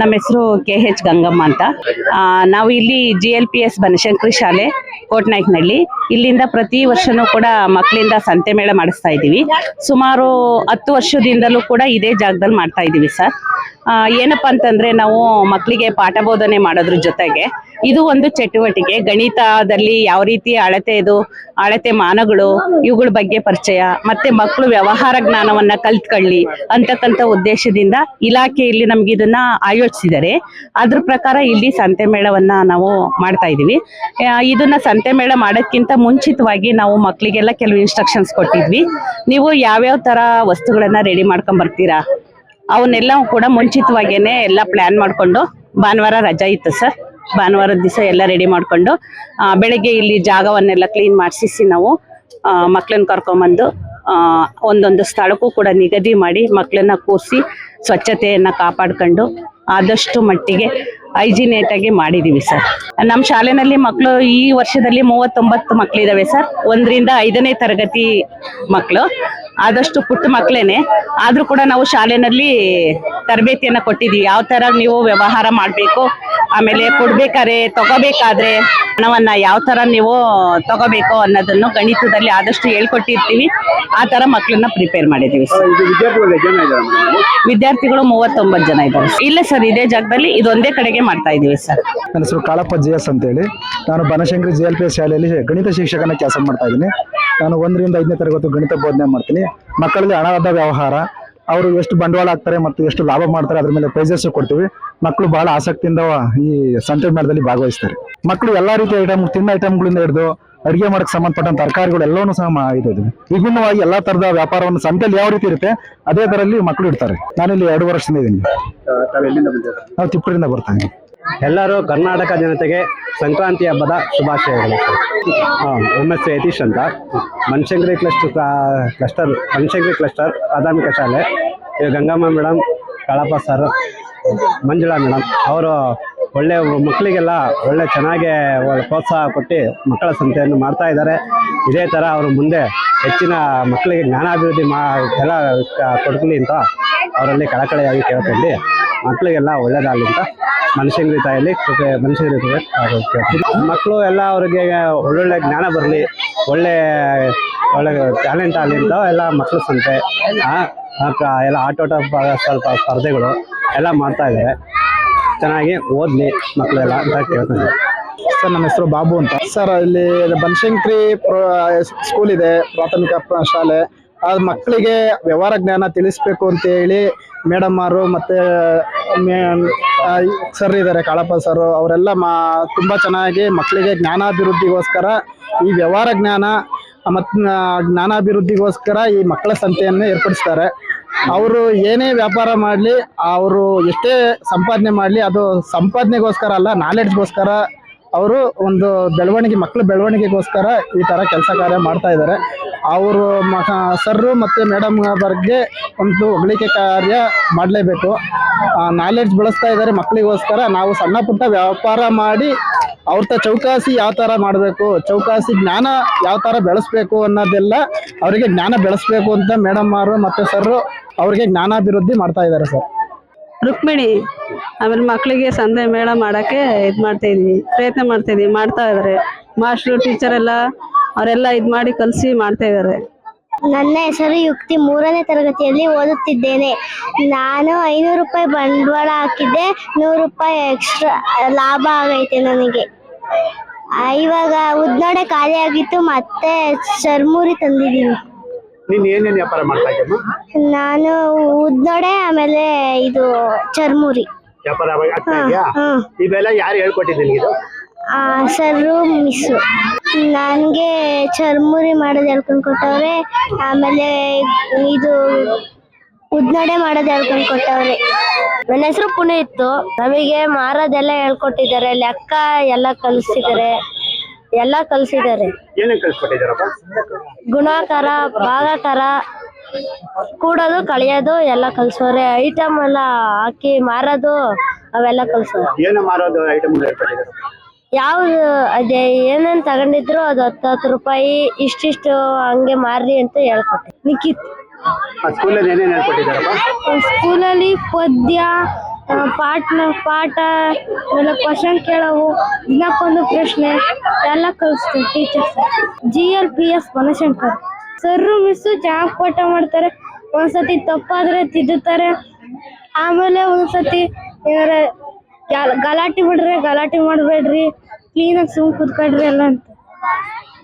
ನಮ್ಮ ಹೆಸರು K H Gangamma ಅಂತ. ನಾವು ಇಲ್ಲಿ G L P S Banashankari ಶಾಲೆ, ಕೋಟ್ನಾಯ್ಕನಹಳ್ಳಿ. ಇಲ್ಲಿಂದ ಪ್ರತಿ ವರ್ಷನೂ ಕೂಡ ಮಕ್ಕಳಿಂದ ಸಂತೆ ಮೇಳ ಮಾಡಿಸ್ತಾ ಇದ್ದೀವಿ ಸುಮಾರು ಹತ್ತು ವರ್ಷದಿಂದಲೂ ಕೂಡ ಇದೇ ಜಾಗದಲ್ಲಿ ಮಾಡ್ತಾ ಇದ್ದೀವಿ ಸರ್. ಏನಪ್ಪ ಅಂತಂದ್ರೆ ನಾವು ಮಕ್ಕಳಿಗೆ ಪಾಠ ಬೋಧನೆ ಮಾಡೋದ್ರ ಜೊತೆಗೆ ಇದು ಒಂದು ಚಟುವಟಿಕೆ. ಗಣಿತದಲ್ಲಿ ಯಾವ ರೀತಿ ಅಳತೆ ಇದು, ಅಳತೆ ಮಾನಗಳು, ಇವುಗಳ ಬಗ್ಗೆ ಪರಿಚಯ, ಮತ್ತೆ ಮಕ್ಕಳು ವ್ಯವಹಾರ ಜ್ಞಾನವನ್ನ ಕಲ್ತ್ಕೊಳ್ಳಿ ಅಂತಕ್ಕಂಥ ಉದ್ದೇಶದಿಂದ ಇಲಾಖೆಯಲ್ಲಿ ನಮ್ಗೆ ಇದನ್ನ ಆಯೋಜಿಸಿದ್ದಾರೆ. ಅದ್ರ ಪ್ರಕಾರ ಇಲ್ಲಿ ಸಂತೆ ಮೇಳವನ್ನ ನಾವು ಮಾಡ್ತಾ ಇದೀವಿ ಇದನ್ನ ಸಂತೆ ಮೇಳ ಮಾಡೋದ್ಕಿಂತ ಮುಂಚಿತವಾಗಿ ನಾವು ಮಕ್ಕಳಿಗೆಲ್ಲ ಕೆಲವು ಇನ್ಸ್ಟ್ರಕ್ಷನ್ಸ್ ಕೊಟ್ಟಿದ್ವಿ. ನೀವು ಯಾವ್ಯಾವ ತರ ವಸ್ತುಗಳನ್ನ ರೆಡಿ ಮಾಡ್ಕೊಂಡ್ ಬರ್ತೀರಾ? ಅವನ್ನೆಲ್ಲ ಕೂಡ ಮುಂಚಿತವಾಗೇನೆ ಎಲ್ಲ ಪ್ಲಾನ್ ಮಾಡಿಕೊಂಡು ಭಾನುವಾರ ರಜಾ ಇತ್ತು ಸರ್ ಭಾನುವಾರದ ದಿವಸ ಎಲ್ಲ ರೆಡಿ ಮಾಡಿಕೊಂಡು ಬೆಳಗ್ಗೆ ಇಲ್ಲಿ ಜಾಗವನ್ನೆಲ್ಲ ಕ್ಲೀನ್ ಮಾಡಿಸಿ ನಾವು ಮಕ್ಕಳನ್ನ ಕರ್ಕೊಂಬಂದು ಒಂದೊಂದು ಸ್ಥಳಕ್ಕೂ ಕೂಡ ನಿಗದಿ ಮಾಡಿ ಮಕ್ಕಳನ್ನ ಕೂಸಿ ಸ್ವಚ್ಛತೆಯನ್ನು ಕಾಪಾಡ್ಕೊಂಡು ಆದಷ್ಟು ಮಟ್ಟಿಗೆ ಹೈಜಿನೇಟಾಗಿ ಮಾಡಿದ್ದೀವಿ ಸರ್ ನಮ್ಮ ಶಾಲೆನಲ್ಲಿ ಮಕ್ಕಳು ಈ ವರ್ಷದಲ್ಲಿ ಮೂವತ್ತೊಂಬತ್ತು ಮಕ್ಕಳಿದ್ದಾವೆ ಸರ್ ಒಂದರಿಂದ ಐದನೇ ತರಗತಿ ಮಕ್ಕಳು ಆದಷ್ಟು ಪುಟ್ಟ ಮಕ್ಕಳೇನೆ ಆದ್ರೂ ಕೂಡ ನಾವು ಶಾಲೆನಲ್ಲಿ ತರಬೇತಿಯನ್ನ ಕೊಟ್ಟಿದೀವಿ ಯಾವ ತರ ನೀವು ವ್ಯವಹಾರ ಮಾಡಬೇಕು ಆಮೇಲೆ ಕೊಡ್ಬೇಕಾದ್ರೆ ತಗೋಬೇಕಾದ್ರೆ ಹಣವನ್ನ ಯಾವ ತರ ನೀವು ತಗೋಬೇಕು ಅನ್ನೋದನ್ನು ಗಣಿತದಲ್ಲಿ ಆದಷ್ಟು ಹೇಳ್ಕೊಟ್ಟಿರ್ತೀವಿ ಆ ತರ ಮಕ್ಕಳನ್ನ ಪ್ರಿಪೇರ್ ಮಾಡಿದೀವಿ ವಿದ್ಯಾರ್ಥಿಗಳು ಮೂವತ್ತೊಂಬತ್ತು ಜನ ಇದ್ದಾರೆ. ಇಲ್ಲ ಸರ್ ಇದೇ ಜಾಗದಲ್ಲಿ ಇದೊಂದೇ ಕಡೆಗೆ ಮಾಡ್ತಾ ಇದೀವಿ ಸರ್ ನನ್ನ ಹೆಸರು ಕಾಳಪ್ಪ ಜಿ ಎಸ್ ಅಂತೇಳಿ. ನಾನು Banashankari G L P S ಶಾಲೆಯಲ್ಲಿ ಗಣಿತ ಶಿಕ್ಷಕನ ಕೆಲಸ ಮಾಡ್ತಾ ಇದ್ದೀನಿ. ನಾನು ಒಂದರಿಂದ ಐದನೇ ತರಗತಿ ಗಣಿತ ಬೋಧನೆ ಮಾಡ್ತೀನಿ. ಮಕ್ಕಳಲ್ಲಿ ಹಣದ ವ್ಯವಹಾರ ಅವರು ಎಷ್ಟು ಬಂಡವಾಳ ಹಾಕ್ತಾರೆ ಮತ್ತು ಎಷ್ಟು ಲಾಭ ಮಾಡ್ತಾರೆ ಅದ್ರ ಮೇಲೆ ಪ್ರೈಸಸ್ ಕೊಡ್ತೀವಿ. ಮಕ್ಕಳು ಬಹಳ ಆಸಕ್ತಿಯಿಂದ ಈ ಸಂತೆ ಮೇಳದಲ್ಲಿ ಭಾಗವಹಿಸ್ತಾರೆ. ಮಕ್ಕಳು ಎಲ್ಲಾ ರೀತಿಯ ಐಟಮ್ ತಿನ್ನೋ ಐಟಮ್ಗಳಿಂದ ಹಿಡಿದು ಅಡಿಗೆ ಮಾಡಕ್ಕೆ ಸಂಬಂಧಪಟ್ಟಂತ ತರಕಾರಿಗಳು ಎಲ್ಲವನ್ನೂ ಸಹ ಆಗಿದೆ ಇದು ವಿಭಿನ್ನವಾಗಿ ಎಲ್ಲಾ ತರದ ವ್ಯಾಪಾರವನ್ನು ಸಂತೆಯಲ್ಲಿ ಯಾವ ರೀತಿ ಇರುತ್ತೆ ಅದೇ ತರಲ್ಲಿ ಮಕ್ಕಳು ಇಡ್ತಾರೆ. ನಾನಿಲ್ಲಿ ಎರಡು ವರ್ಷದಿಂದ ಇದ್ದೀನಿ. ನಾವು ತಿಪ್ಪೂರಿಂದ ಬರ್ತಾ ಇದ್ದೀವಿ. ಎಲ್ಲರೂ ಕರ್ನಾಟಕ ಜನತೆಗೆ ಸಂಕ್ರಾಂತಿ ಹಬ್ಬದ ಶುಭಾಶಯಗಳು. ನಮ್ಮ ಹೆಸರು ಯತೀಶ್ ಅಂತ. Manshangri cluster cluster Manshangri cluster ಪ್ರಾಥಮಿಕ ಶಾಲೆ. ಗಂಗಮ್ಮ ಮೇಡಮ್ ಕಳಪ ಸರ್ ಮಂಜುಳಾ ಮೇಡಮ್ ಅವರು ಒಳ್ಳೆ ಮಕ್ಕಳಿಗೆಲ್ಲ ಒಳ್ಳೆ ಚೆನ್ನಾಗಿ ಪ್ರೋತ್ಸಾಹ ಕೊಟ್ಟು ಮಕ್ಕಳ ಸಂತೆಯನ್ನು ಮಾಡ್ತಾ ಇದ್ದಾರೆ. ಇದೇ ಥರ ಅವರು ಮುಂದೆ ಹೆಚ್ಚಿನ ಮಕ್ಕಳಿಗೆ ಜ್ಞಾನಾಭಿವೃದ್ಧಿ ಮಾ ಎಲ್ಲ ಕೊಡ್ಕಲಿ ಅಂತ ಅವರಲ್ಲಿ ಕಳಕಳಿಯಾಗಿ ಕೇಳ್ಕೊಂಡು ಮಕ್ಕಳಿಗೆಲ್ಲ ಒಳ್ಳೆಯದಾಗಲಿ ಅಂತ ಮನುಷ್ಯಂಗ್ರಿ ತಾಯಲ್ಲಿ ಕೃಪೆ ಆಗೋದು ಕೇಳ್ತೀನಿ. ಮಕ್ಕಳು ಎಲ್ಲ ಅವರಿಗೆ ಒಳ್ಳೊಳ್ಳೆ ಜ್ಞಾನ ಬರಲಿ, ಒಳ್ಳೆ ಒಳ್ಳೆ ಟ್ಯಾಲೆಂಟ್ ಆಗಲಿ ಅಂತ ಎಲ್ಲ ಮಕ್ಕಳು ಸಂತೆ. ಎಲ್ಲ ಆಟೋಟ ಸ್ವಲ್ಪ ಸ್ಪರ್ಧೆಗಳು ಎಲ್ಲ ಮಾಡ್ತಾ ಇದ್ದಾರೆ. ಚೆನ್ನಾಗಿ ಓದಲಿ ಮಕ್ಕಳೆಲ್ಲ ಅಂತ ಕೇಳ್ತೀನಿ. ಸರ್, ನನ್ನ ಹೆಸರು ಬಾಬು ಅಂತ. ಸರ್, ಇಲ್ಲಿ ಬನಶಂಕರಿ ಸ್ಕೂಲ್ ಇದೆ, ಪ್ರಾಥಮಿಕ ಶಾಲೆ. ಆ ಮಕ್ಕಳಿಗೆ ವ್ಯವಹಾರ ಜ್ಞಾನ ತಿಳಿಸ್ಬೇಕು ಅಂತ ಹೇಳಿ ಮೇಡಮ್ ಅವರು ಮತ್ತೆ ಸರ್ ಇದ್ದಾರೆ ಕಾಳಪ್ಪ ಸರ್, ಅವರೆಲ್ಲ ಮಾ, ತುಂಬ ಚೆನ್ನಾಗಿ ಮಕ್ಕಳಿಗೆ ಜ್ಞಾನಾಭಿವೃದ್ಧಿಗೋಸ್ಕರ ಈ ವ್ಯವಹಾರ ಜ್ಞಾನ ಮತ್ತು ಜ್ಞಾನಾಭಿವೃದ್ಧಿಗೋಸ್ಕರ ಈ ಮಕ್ಕಳ ಸಂತೆಯನ್ನು ಏರ್ಪಡಿಸ್ತಾರೆ. ಅವರು ಏನೇ ವ್ಯಾಪಾರ ಮಾಡಲಿ, ಅವರು ಎಷ್ಟೇ ಸಂಪಾದನೆ ಮಾಡಲಿ, ಅದು ಸಂಪಾದನೆಗೋಸ್ಕರ ಅಲ್ಲ ನಾಲೆಡ್ಜ್ಗೋಸ್ಕರ ಅವರು ಒಂದು ಬೆಳವಣಿಗೆ ಮಕ್ಕಳ ಬೆಳವಣಿಗೆಗೋಸ್ಕರ ಈ ಥರ ಕೆಲಸ ಕಾರ್ಯ ಮಾಡ್ತಾ ಇದ್ದಾರೆ. ಅವರು ಮ ಸರ್ರು ಮತ್ತು ಮೇಡಮ್ ಬಗ್ಗೆ ಒಂದು ಹೊಗಳಿಕೆ ಕಾರ್ಯ ಮಾಡಲೇಬೇಕು. ನಾಲೆಡ್ಜ್ ಬೆಳೆಸ್ತಾ ಇದ್ದಾರೆ ಮಕ್ಕಳಿಗೋಸ್ಕರ ನಾವು ಸಣ್ಣ ಪುಟ್ಟ ವ್ಯಾಪಾರ ಮಾಡಿ ಅವ್ರ ಚೌಕಾಸಿ ಯಾವ ಥರ ಮಾಡಬೇಕು, ಚೌಕಾಸಿ ಜ್ಞಾನ ಯಾವ ಥರ ಬೆಳೆಸ್ಬೇಕು ಅನ್ನೋದೆಲ್ಲ ಅವರಿಗೆ ಜ್ಞಾನ ಬೆಳೆಸ್ಬೇಕು ಅಂತ ಮೇಡಮ್ ಅವರು ಮತ್ತು ಸರ್ರು ಅವರಿಗೆ ಜ್ಞಾನಾಭಿವೃದ್ಧಿ ಮಾಡ್ತಾ ಇದ್ದಾರೆ ಸರ್. ರುಕ್ಮಿಣಿ, ಆಮೇಲೆ ಮಕ್ಕಳಿಗೆ ಸಂದೆ ಮೇಳ ಮಾಡೋಕ್ಕೆ ಇದು ಮಾಡ್ತಾ ಪ್ರಯತ್ನ ಮಾಡ್ತಾ ಇದೀವಿ, ಮಾಡ್ತಾ ಇದ್ದಾರೆ ಮಾಸ್ಟ್ರು ಟೀಚರ್ ಎಲ್ಲ, ಅವರೆಲ್ಲ ಇದು ಮಾಡಿ ಕಲಿಸಿ ಮಾಡ್ತಾ ಇದ್ದಾರೆ ನನ್ನ ಹೆಸರು ಯುಕ್ತಿ, ಮೂರನೇ ತರಗತಿಯಲ್ಲಿ ಓದುತ್ತಿದ್ದೇನೆ. ನಾನು ಐನೂರು ರೂಪಾಯಿ ಬಂಡವಾಳ ಹಾಕಿದ್ದೆ, ನೂರು ರೂಪಾಯಿ ಎಕ್ಸ್ಟ್ರಾ ಲಾಭ ಆಗೈತೆ ನನಗೆ. ಇವಾಗ ಉದ್ನೋಡೆ ಖಾಲಿ ಆಗಿತ್ತು, ಮತ್ತೆ ಚರ್ಮೂರಿ ತಂದಿದ್ದೀನಿ. ನೀನ್ ಏನೇನ್ ವ್ಯಾಪಾರ ಮಾಡ್ತಾ ನಾನು ಉದ್ನೋಡೆ ಆಮೇಲೆ ಇದು ಚರ್ಮುರಿ. ವ್ಯಾಪಾರ ಆಗ್ತಾ ಇದೆಯಾ? ಹ್ಮ್ ಇವೆಲ್ಲ ಯಾರು ಹೇಳ್ಕೊಟ್ಟಿದ್ದು ನಿನಗೆ ಆ, ಸರ್ರು ಮಿಸ್ಸು. ನನಗೆ ಚರ್ಮುರಿ ಮಾಡೋದು ಹೇಳ್ಕೊಂಡ್ ಕೊಟ್ಟವ್ರೆ ಆಮೇಲೆ ಇದು ಉದ್ನಡೆ ಮಾಡೋದು ಹೇಳ್ಕೊಂಡ್ ಕೊಟ್ಟವ್ರೆ. ನನ್ನ ಹೆಸರು ಪುನೀತ್. ನಮಗೆ ಮಾರೋದೆಲ್ಲ ಹೇಳ್ಕೊಟ್ಟಿದ್ದಾರೆ. ಲೆಕ್ಕ ಎಲ್ಲ ಕಲಿಸಿದ್ದಾರೆ ಎಲ್ಲ ಕಲ್ಸಿದ್ದಾರೆ. ಏನೇನ್ ಗುಣಾಕಾರ ಭಾಗಾಕಾರ ಕೂಡೋದು ಕಳಿಯೋದು ಎಲ್ಲ ಕಲ್ಸೋರೆ. ಐಟಮ್ ಎಲ್ಲ ಹಾಕಿ ಮಾರೋದು ಅವೆಲ್ಲ ಕಲ್ಸೋರು. ಏನು ಮಾರೋದು ಐಟಮ್ ಹೇಳ್ಕೊಟ್ಟಿದ್ದಾರೆ ಯಾವ್ದು ಅದೇ ಏನೇನ್ ತಗೊಂಡಿದ್ರು ಅದು ಹತ್ತು ಹತ್ತು ರೂಪಾಯಿ ಇಷ್ಟಿಷ್ಟು ಹಂಗೆ ಮಾರ್ರಿ ಅಂತ ಹೇಳ್ಕೊಟ್ಟೆ ನಿಖಿತ್ ಸ್ಕೂಲಲ್ಲಿ ಏನೇನ್ ಹೇಳ್ಕೊಟ್ಟಿದ್ದಾರಪ್ಪ? ಸ್ಕೂಲಲ್ಲಿ ಪದ್ಯ ಪಾಠ ಪಾಠ ಆಮೇಲೆ ಕ್ವಶನ್ ಕೇಳೋವು ದಿನಕ್ಕೊಂದು ಪ್ರಶ್ನೆ, ಎಲ್ಲ ಕಲಿಸ್ತೀವಿ teachers G L P S Banashankar. Sir miss ಚೆನ್ನಾಗಿ ಪಾಠ ಮಾಡ್ತಾರೆ. ಒಂದ್ಸತಿ ತಪ್ಪಾದ್ರೆ ತಿದ್ದುತ್ತಾರೆ. ಆಮೇಲೆ ಒಂದ್ಸತಿ ಗಲಾಟೆ ಬಿಡ್ರೆ ಗಲಾಟೆ ಮಾಡಬೇಡ್ರಿ. ಕ್ಲೀನಾಗಿ ಸುಮ್ ಕೂತ್ಕೊಳ್ರಿ ಎಲ್ಲ ಅಂತ.